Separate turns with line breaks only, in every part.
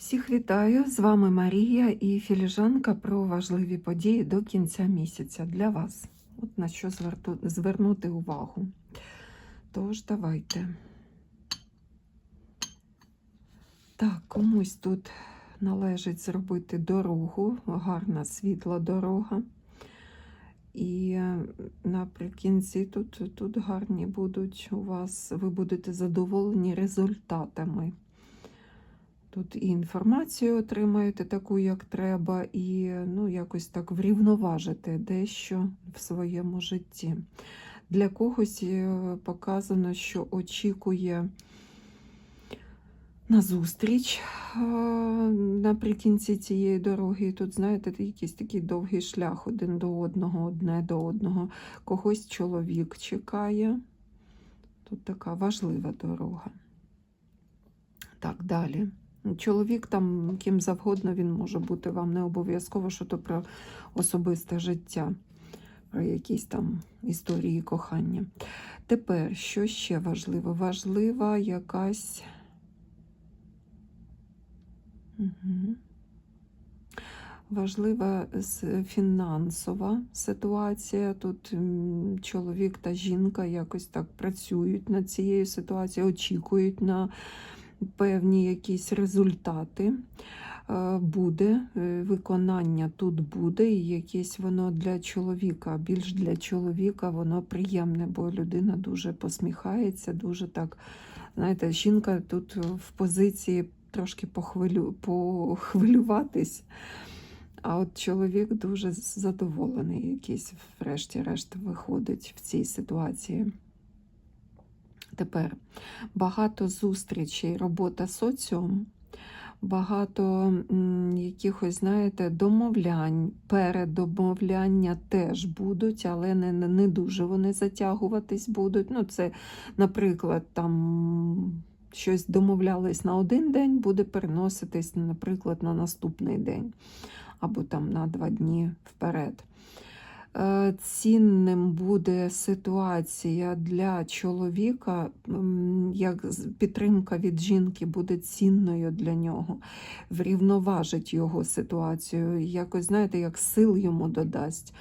Всіх вітаю! З вами Марія і філіжанка про важливі події до кінця місяця для вас. От на що звернути увагу. Тож, давайте. Так, комусь тут належить зробити дорогу, гарна світла дорога. І е, наприкінці тут, тут гарні будуть у вас, ви будете задоволені результатами. Тут і інформацію отримаєте таку, як треба, і ну, якось так врівноважите дещо в своєму житті. Для когось е, показано, що очікує на зустріч е, наприкінці цієї дороги. І Тут, знаєте, якийсь такий довгий шлях один до одного, одне до одного. Когось чоловік чекає. Тут така важлива дорога. Так, далі. Чоловік там ким завгодно він може бути вам не обов'язково, що то про особисте життя, про якісь там історії кохання. Тепер, що ще важливо? Важлива якась. Угу. Важлива фінансова ситуація. Тут чоловік та жінка якось так працюють над цією ситуацією, очікують на певні якісь результати. Е, Буде е, виконання тут буде, і якесь воно для чоловіка, більш для чоловіка воно приємне, бо людина дуже посміхається, дуже так. Знаєте, жінка тут в позиції трошки похвилю, похвилюватись. А от чоловік дуже задоволений, якийсь, врешті-решт, виходить в цій ситуації. Тепер багато зустрічей, робота соціум, багато якихось, знаєте, домовлянь, передомовляння теж будуть, але не, не, дуже вони затягуватись будуть. Ну, це, наприклад, там щось домовлялись на один день, буде переноситись, наприклад, на наступний день або там на два дні вперед. Е, Цінним буде ситуація для чоловіка, як підтримка від жінки буде цінною для нього, врівноважить його ситуацію, якось, знаєте, як сил йому додасть.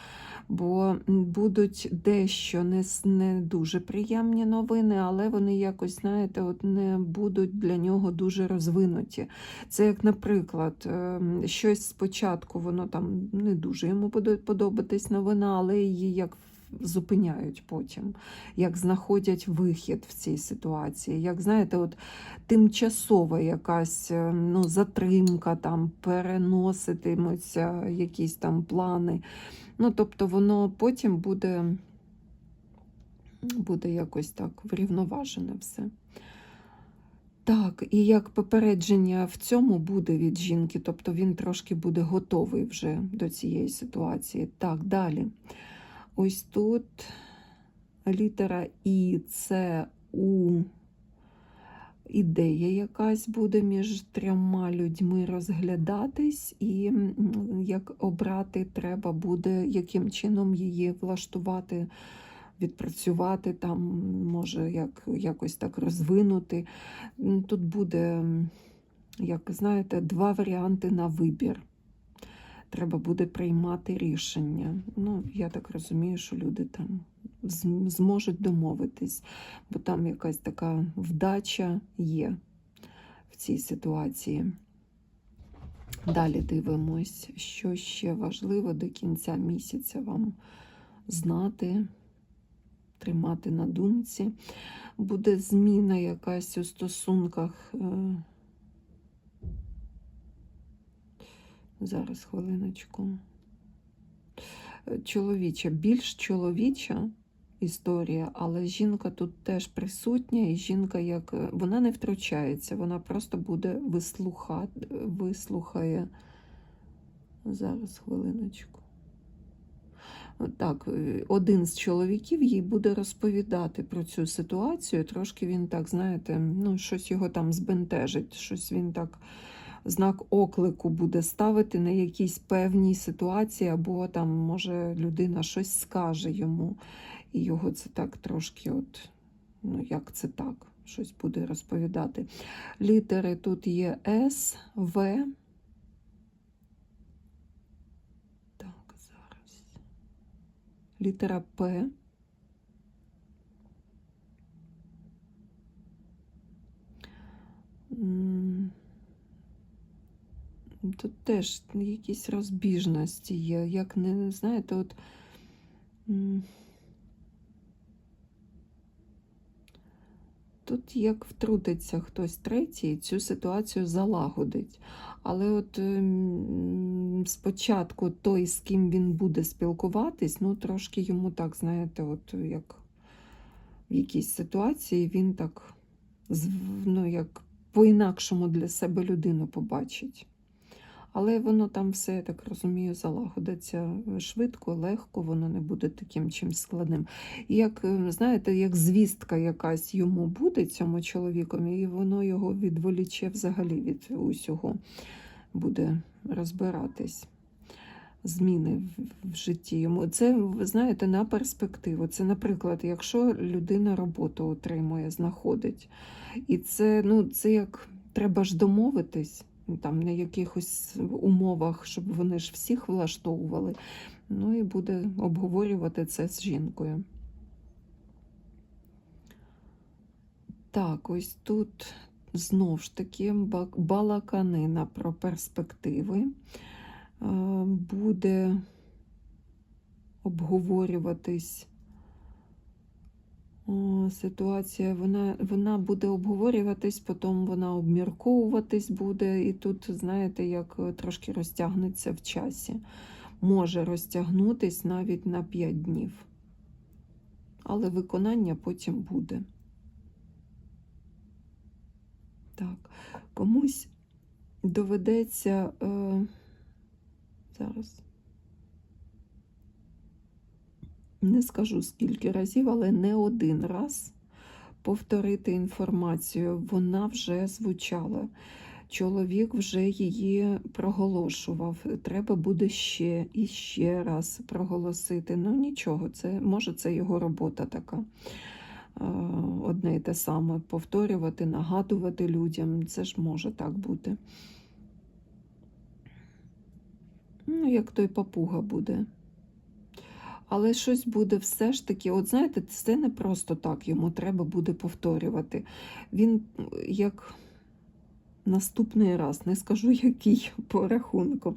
Бо будуть дещо не, не дуже приємні новини, але вони якось, знаєте, от не будуть для нього дуже розвинуті. Це як, наприклад, ем, щось спочатку воно там не дуже йому подобатись новина, але її як зупиняють потім, як знаходять вихід в цій ситуації. Як знаєте, от тимчасова якась е, ну, затримка, там переноситимуться якісь там плани. Ну, тобто воно потім буде, буде якось так врівноважене все. Так, і як попередження в цьому буде від жінки, тобто він трошки буде готовий вже до цієї ситуації. Так, далі. Ось тут літера І, Це, У. Ідея якась буде між трьома людьми розглядатись, і як обрати треба буде, яким чином її влаштувати, відпрацювати, там, може, як, якось так розвинути. Тут буде, як знаєте, два варіанти на вибір. Треба буде приймати рішення. Ну, я так розумію, що люди там зможуть домовитись, бо там якась така вдача є в цій ситуації. Далі дивимось, що ще важливо до кінця місяця вам знати, тримати на думці. Буде зміна якась у стосунках. е, Зараз хвилиночку. Е, Чоловіча, більш чоловіча історія, але жінка тут теж присутня, і жінка як е, вона не втручається, вона просто буде вислухати, вислухає. Зараз хвилиночку. Так, е, один з чоловіків їй буде розповідати про цю ситуацію. Трошки він так, знаєте, ну, щось його там збентежить, щось він так знак оклику буде ставити на якійсь певній ситуації, або там, може, людина щось скаже йому, і його це так трошки, от, ну як це так? щось буде розповідати. Літери тут є С, В. Так, зараз. Літера П. Тут теж якісь розбіжності є. Як не знаєте, от тут як втрутиться хтось третій, цю ситуацію залагодить. Але от ем, спочатку той, з ким він буде спілкуватись, ну трошки йому так, знаєте, от як в якійсь ситуації він так ну, як по-інакшому для себе людину побачить. Але воно там все, я так розумію, залагодиться швидко, легко, воно не буде таким чимсь складним. І Як, е, знаєте, як звістка якась йому буде, цьому чоловікові, і воно його відволіче взагалі від усього, буде розбиратись. Зміни в- житті йому. Це, ви знаєте, на перспективу. Це, наприклад, якщо людина роботу отримує, знаходить. І це, ну, це як треба ж домовитись там на якихось умовах, щоб вони ж всіх влаштовували. Ну і буде обговорювати це з жінкою. Так, ось тут знов ж таки балаканина про перспективи. Е, Буде обговорюватись ситуація, вона, вона буде обговорюватись, потім вона обмірковуватись буде, і тут, знаєте, як е, трошки розтягнеться в часі. Може розтягнутись навіть на 5 днів. Але виконання потім буде. Так, комусь доведеться е, зараз. Не скажу скільки разів, але не один раз повторити інформацію. Вона вже звучала. Чоловік вже її проголошував. Треба буде ще і ще раз проголосити. Ну нічого, це може це його робота така. Одне і те саме повторювати, нагадувати людям. Це ж може так бути. Ну, як той папуга буде. Але щось буде все ж таки, от знаєте, це не просто так йому треба буде повторювати. Він як наступний раз, не скажу який по рахунку,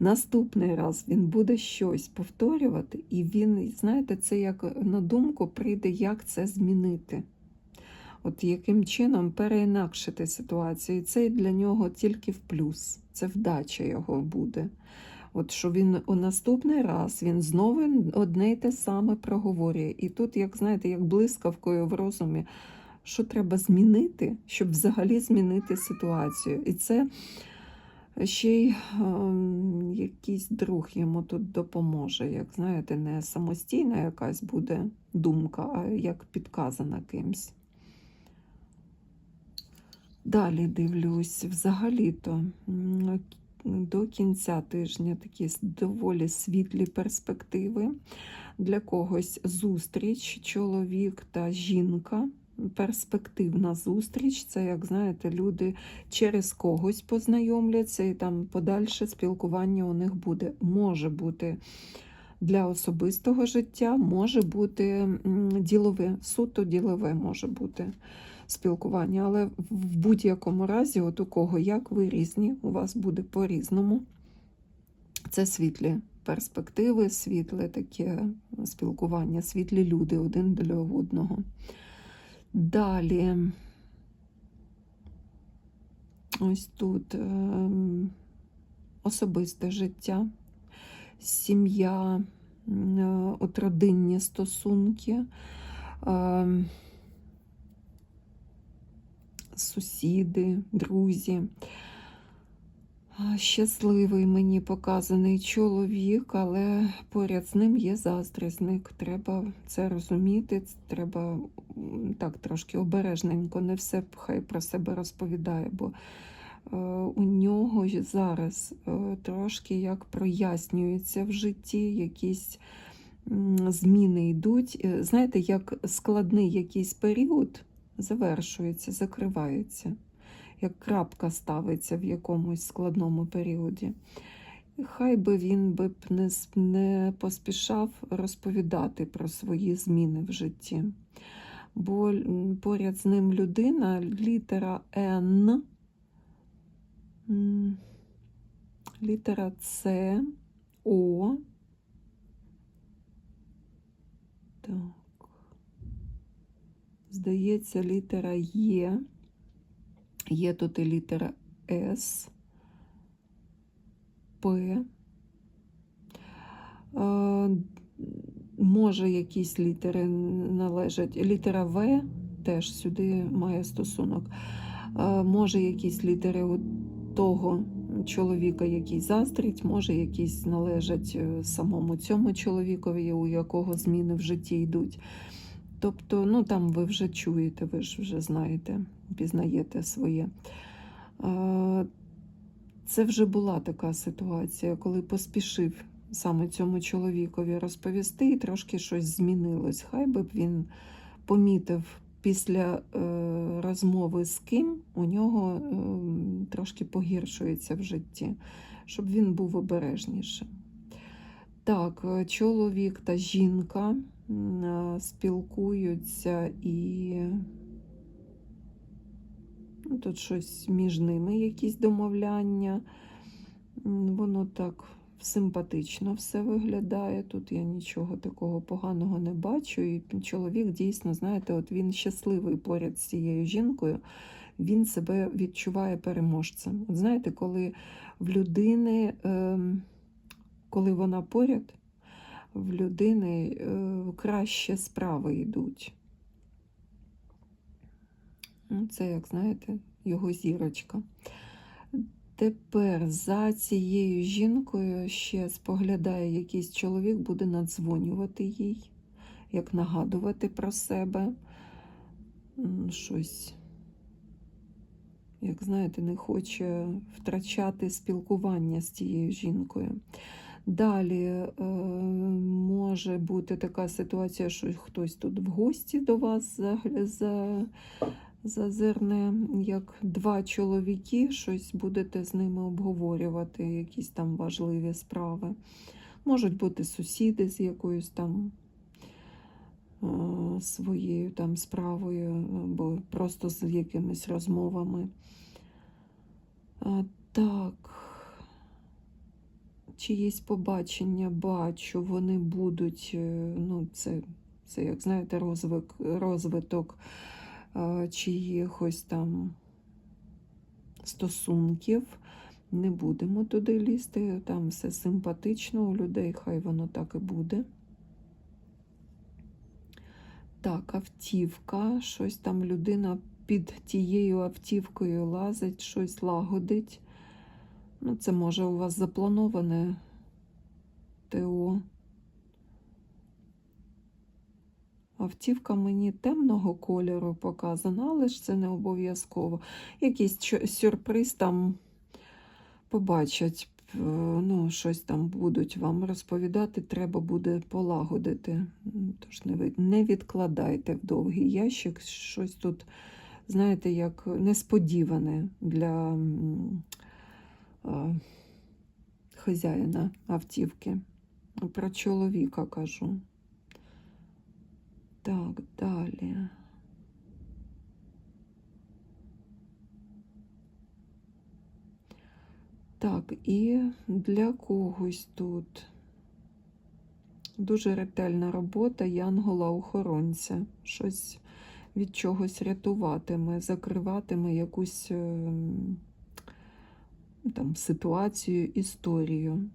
наступний раз він буде щось повторювати, і він, знаєте, це як на думку прийде, як це змінити. От яким чином переінакшити ситуацію. І це для нього тільки в плюс, це вдача його буде. От що він у наступний раз він знову одне й те саме проговорює. І тут, як знаєте, як блискавкою в розумі, що треба змінити, щоб взагалі змінити ситуацію. І це ще й ем, якийсь друг йому тут допоможе. Як знаєте, не самостійна якась буде думка, а як підказана кимсь. Далі дивлюсь, взагалі-то до кінця тижня такі доволі світлі перспективи. Для когось зустріч, чоловік та жінка. Перспективна зустріч це, як знаєте, люди через когось познайомляться, і там подальше спілкування у них буде. Може бути для особистого життя, може бути ділове, суто ділове може бути спілкування. Але в будь-якому разі, от у кого як ви різні, у вас буде по-різному. Це світлі перспективи, світле таке спілкування, світлі люди один для одного. Далі, ось тут ем, особисте життя, сім'я, от родинні стосунки. Сусіди, друзі. Щасливий мені показаний чоловік, але поряд з ним є заздрісник. Треба це розуміти, треба так трошки обережненько, не все хай про себе розповідає, бо е, у нього зараз е, трошки як прояснюється в житті, якісь зміни йдуть. Е, Знаєте, як складний якийсь період завершується, закривається, як крапка ставиться в якомусь складному періоді. Хай би він би не, не поспішав розповідати про свої зміни в житті. Бо поряд з ним людина, літера Н, літера С, О. Так. Здається, літера Є. Є тут і літера С, П. Може, якісь літери належать. Літера В теж сюди має стосунок. Може, якісь літери у того чоловіка, який заздрить, може, якісь належать е, самому цьому чоловікові, у якого зміни в житті йдуть. Тобто, ну там ви вже чуєте, ви ж вже знаєте, пізнаєте своє. Це вже була така ситуація, коли поспішив саме цьому чоловікові розповісти, і трошки щось змінилось. Хай би він помітив після е, розмови з ким у нього е, трошки погіршується в житті, щоб він був обережнішим. Так, е, чоловік та жінка спілкуються і ну, тут щось між ними, якісь домовляння. Воно так симпатично все виглядає. Тут я нічого такого поганого не бачу. І чоловік дійсно, знаєте, от він щасливий поряд з цією жінкою, він себе відчуває переможцем. От знаєте, коли в людини, ем, коли вона поряд, в людини е, краще справи йдуть. Ну, Це, як знаєте, його зірочка. Тепер за цією жінкою ще споглядає якийсь чоловік, буде надзвонювати їй, як нагадувати про себе. Щось, як знаєте, не хоче втрачати спілкування з цією жінкою. Далі е, може бути така ситуація, що хтось тут в гості до вас зазирне, як два чоловіки, щось будете з ними обговорювати, якісь там важливі справи. Можуть бути сусіди з якоюсь там е, своєю там справою, або просто з якимись розмовами. А, так. Чиїсь побачення бачу, вони будуть, е, ну, це, це як знаєте, розвик, розвиток е, чиїхось там стосунків. Не будемо туди лізти, там все симпатично у людей, хай воно так і буде. Так, автівка, щось там людина під тією автівкою лазить, щось лагодить. Ну, це може у вас заплановане ТО. Автівка мені темного кольору показана, але ж це не обов'язково. Якийсь сюрприз там побачать, е, ну, щось там будуть вам розповідати, треба буде полагодити. Тож не, відкладайте в довгий ящик, щось тут, знаєте, як несподіване для хазяїна автівки. Про чоловіка кажу. Так, далі. Так, і для когось тут дуже ретельна робота янгола-охоронця. Щось від чогось рятуватиме, закриватиме якусь ем, там, ситуацію, історію.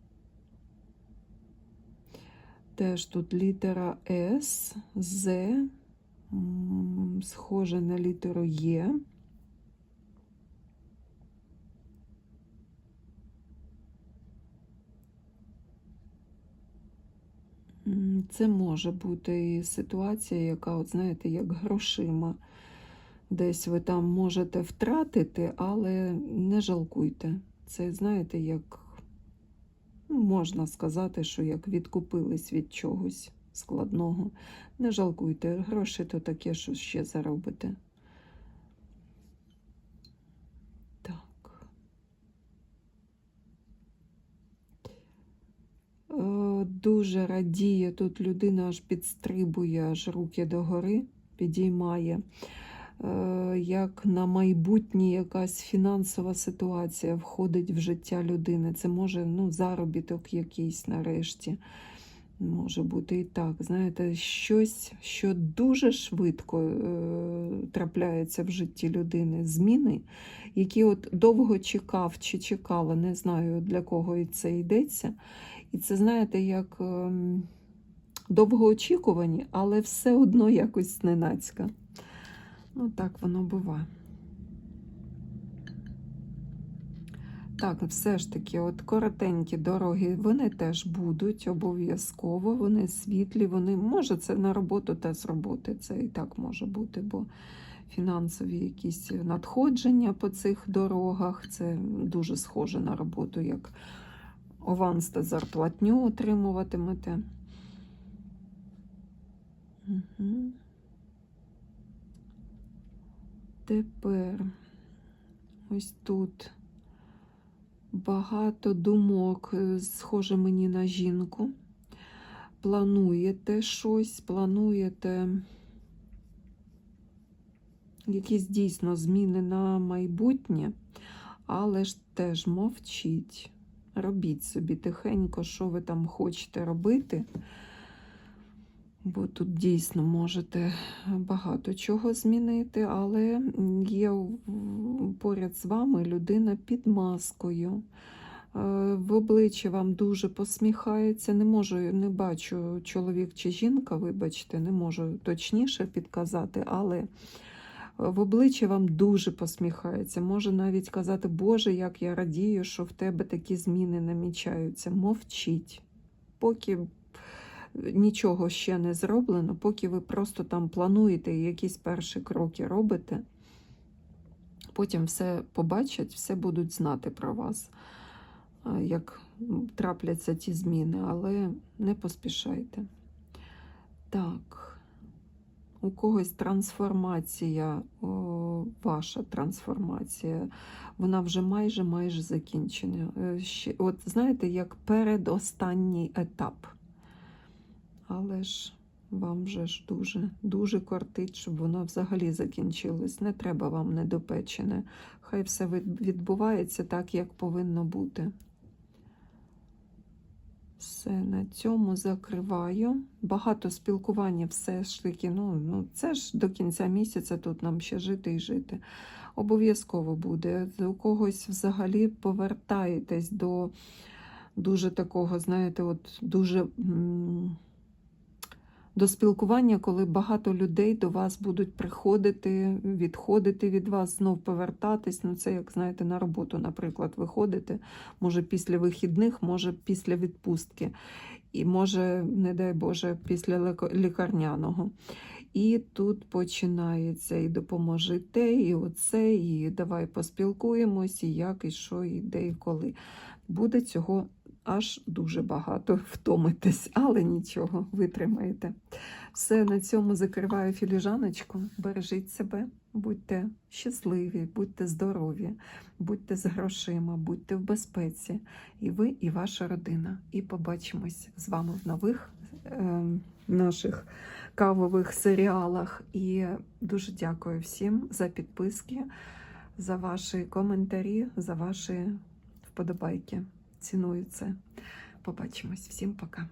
Теж тут літера С, З, м, схоже на літеру Є. Це може бути і ситуація, яка, от знаєте, як грошима. Десь ви там можете втратити, але не жалкуйте. Це, знаєте, як ну, можна сказати, що як відкупились від чогось складного. Не жалкуйте, гроші то таке, що ще заробите. Так. Е, дуже радіє, тут людина аж підстрибує, аж руки догори підіймає. Е, Як на майбутнє якась фінансова ситуація входить в життя людини. Це може ну, заробіток якийсь нарешті. Може бути і так. Знаєте, щось, що дуже швидко е, трапляється в житті людини. Зміни, які от довго чекав чи чекала, не знаю для кого це йдеться. І це, знаєте, як ем, довгоочікувані, але все одно якось зненацька. Ну, так воно буває. Так, все ж таки, от коротенькі дороги, вони теж будуть обов'язково, вони світлі, вони, може, це на роботу та з роботи, це і так може бути, бо фінансові якісь надходження по цих дорогах, це дуже схоже на роботу, як аванс та зарплатню отримуватимете. Угу. Тепер ось тут багато думок, е, схоже мені на жінку. Плануєте щось, плануєте якісь дійсно зміни на майбутнє, але ж теж мовчіть. Робіть собі тихенько, що ви там хочете робити. Бо тут дійсно можете багато чого змінити, але є поряд з вами людина під маскою. Е, В обличчя вам дуже посміхається. Не можу, не бачу чоловік чи жінка, вибачте, не можу точніше підказати, але в обличчя вам дуже посміхається. Може навіть казати, Боже, як я радію, що в тебе такі зміни намічаються. Мовчіть. Поки нічого ще не зроблено, поки ви просто там плануєте якісь перші кроки робите, потім все побачать, все будуть знати про вас, як трапляться ті зміни, але не поспішайте. Так. У когось трансформація, о, ваша трансформація, вона вже майже майже закінчена. Е, от знаєте, як передостанній етап. Але ж вам же ж дуже, дуже кортить, щоб воно взагалі закінчилось. Не треба вам недопечене. Хай все відбувається так, як повинно бути. Все, на цьому закриваю. Багато спілкування все ж таки, ну, ну це ж до кінця місяця тут нам ще жити і жити. Обов'язково буде. У когось взагалі повертаєтесь до дуже такого, знаєте, от дуже. До спілкування, коли багато людей до вас будуть приходити, відходити від вас, знов повертатись. Ну, це як знаєте, на роботу, наприклад, виходите, може після вихідних, може після відпустки, і може, не дай Боже, після лікарняного. І тут починається і допоможе те, і оце, і давай поспілкуємось, і як, і що, і де, і коли. Буде цього аж дуже багато втомитесь, але нічого, витримаєте. Все, на цьому закриваю філіжаночку. Бережіть себе, будьте щасливі, будьте здорові, будьте з грошима, будьте в безпеці. І ви, і ваша родина. І побачимось з вами в нових е, наших кавових серіалах. І дуже дякую всім за підписки, за ваші коментарі, за ваші вподобайки. Ціную це. Побачимось. Всім пока.